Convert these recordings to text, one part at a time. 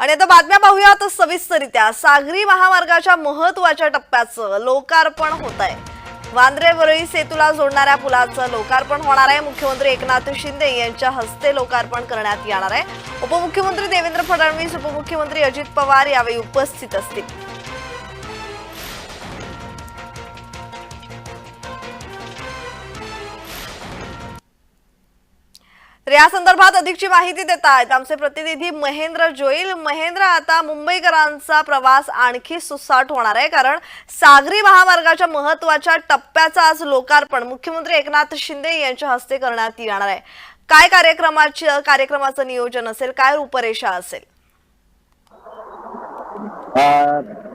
आणि आता बातम्या पाहूयात सविस्तरित्या सागरी महामार्गाच्या महत्त्वाच्या टप्प्याचं लोकार्पण होत आहे वांद्रे वरळी सेतूला जोडणाऱ्या पुलाचं लोकार्पण होणार आहे. मुख्यमंत्री एकनाथ शिंदे यांच्या हस्ते लोकार्पण करण्यात येणार आहे. उपमुख्यमंत्री देवेंद्र फडणवीस उपमुख्यमंत्री अजित पवार यावेळी उपस्थित असतील. तर या संदर्भात अधिकची माहिती देत आहेत आमचे प्रतिनिधी महेंद्र जोईल. महेंद्र आता मुंबईकरांचा प्रवास आणखी सुसाट होणार आहे कारण सागरी महामार्गाच्या महत्त्वाच्या टप्प्याचं आज लोकार्पण मुख्यमंत्री एकनाथ शिंदे यांच्या हस्ते करण्यात येणार आहे. काय कार्यक्रमाची कार्यक्रमाचं नियोजन असेल? काय रूपरेषा असेल?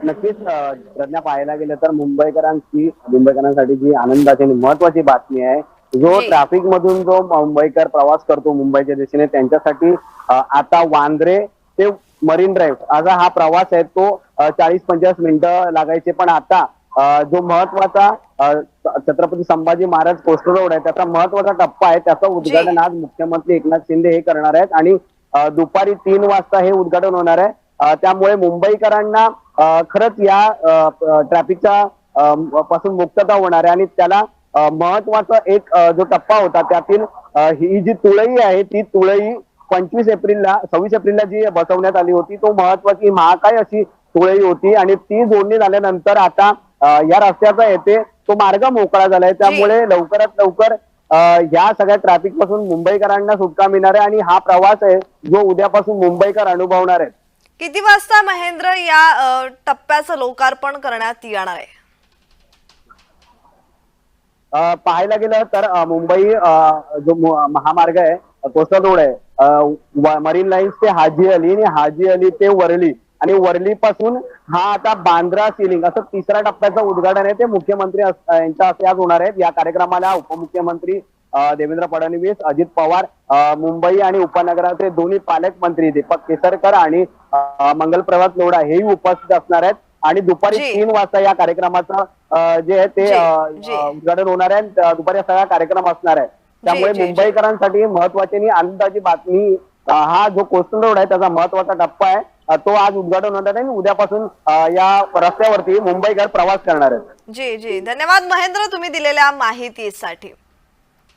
नक्कीच प्रज्ञा पाहायला गेलं तर मुंबईकरांची मुंबईकरांसाठी जी आनंदाची आणि महत्वाची बातमी आहे जो. ट्रॅफिक मधून जो मुंबईकर प्रवास करतो मुंबईच्या दिशेने त्यांच्यासाठी आता वांद्रे ते मरीन ड्राईव्ह असा हा प्रवास आहे तो चाळीस पंचेचाळीस मिनिटं लागायचे पण आता जो महत्त्वाचा छत्रपती संभाजी महाराज कोस्टर रोड आहे त्याचा महत्त्वाचा टप्पा आहे त्याचं उद्घाटन आज मुख्यमंत्री एकनाथ शिंदे हे करणार आहेत आणि दुपारी तीन वाजता हे उद्घाटन होणार आहे त्यामुळे मुंबईकरांना खरंच या ट्रॅफिकच्या पासून मुक्तता होणार आहे आणि त्याला महत्त्वाचा एक जो टप्पा होता त्यातील ही जी तुळई आहे ती तुळई पंचवीस एप्रिलला सव्वीस एप्रिलला जी बसवण्यात आली होती तो महत्वाची महाकाय अशी तुळई होती आणि ती जोडणी झाल्यानंतर आता या रस्त्याचा येथे तो मार्ग मोकळा झालाय. त्यामुळे लवकरात लवकर या सगळ्या ट्रॅफिकपासून मुंबईकरांना सुटका मिळणार आहे आणि हा प्रवास आहे जो उद्यापासून मुंबईकर अनुभवणार आहेत. किती वाजता महेंद्र या टप्प्याचं लोकार्पण करण्यात येणार आहे? पाहायला गेलं तर मुंबई जो महामार्ग आहे कोस्टल रोड आहे. मरीन लाईन्स ते हाजी अली आणि हाजी अली ते वरली. आणि वरली पासून हा आता बांद्रा सिलिंग असं तिसऱ्या टप्प्याचं उद्घाटन आहे. ते मुख्यमंत्री यांच्या हस्ते आज होणार आहेत. या कार्यक्रमाला उपमुख्यमंत्री देवेंद्र फडणवीस अजित पवार मुंबई आणि उपनगराचे दोन्ही पालकमंत्री दीपक केसरकर आणि मंगल मंगलप्रभात लोढा हेही उपस्थित असणार आहेत. आणि दुपारी. तीन वाजता या कार्यक्रमाचं जे आहे ते उद्घाटन होणार आहे. दुपारी सगळा कार्यक्रम असणार आहे. त्यामुळे. मुंबईकरांसाठी महत्वाची आणि आनंदाची बातमी हा जो कोस्टल रोड आहे त्याचा महत्त्वाचा टप्पा आहे. तो आज उद्घाटन होणार आहे आणि उद्यापासून या रस्त्यावरती मुंबईकर प्रवास करणार आहेत. जी जी. धन्यवाद महेंद्र तुम्ही दिलेल्या माहितीसाठी.